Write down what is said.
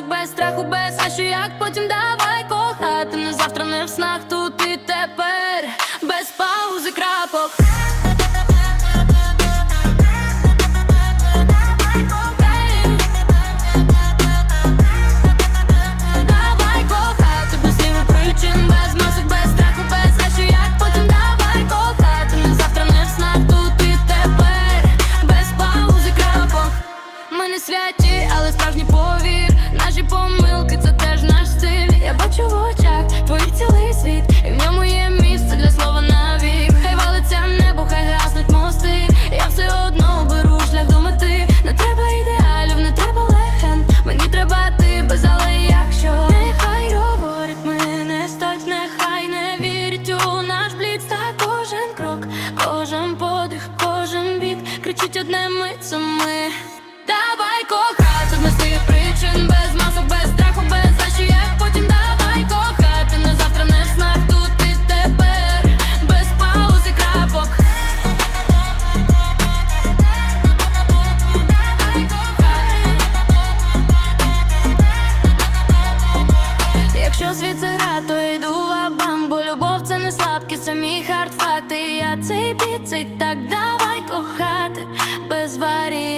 без без страху, без а що як потім давай кохати не завтра, не в снах, тут і тепер, без паузи крапок. кричить одне ми це ми Давай кохати без своїх причин, без масок, без страху, без зачі як потім давай кохати на завтра не в тут і тепер, без пауз і крапок. Давай кохати. Якщо звідси рато йду, а бамбо любов це не слабкі, це мій хардфакт, і я цей біцить так да. várias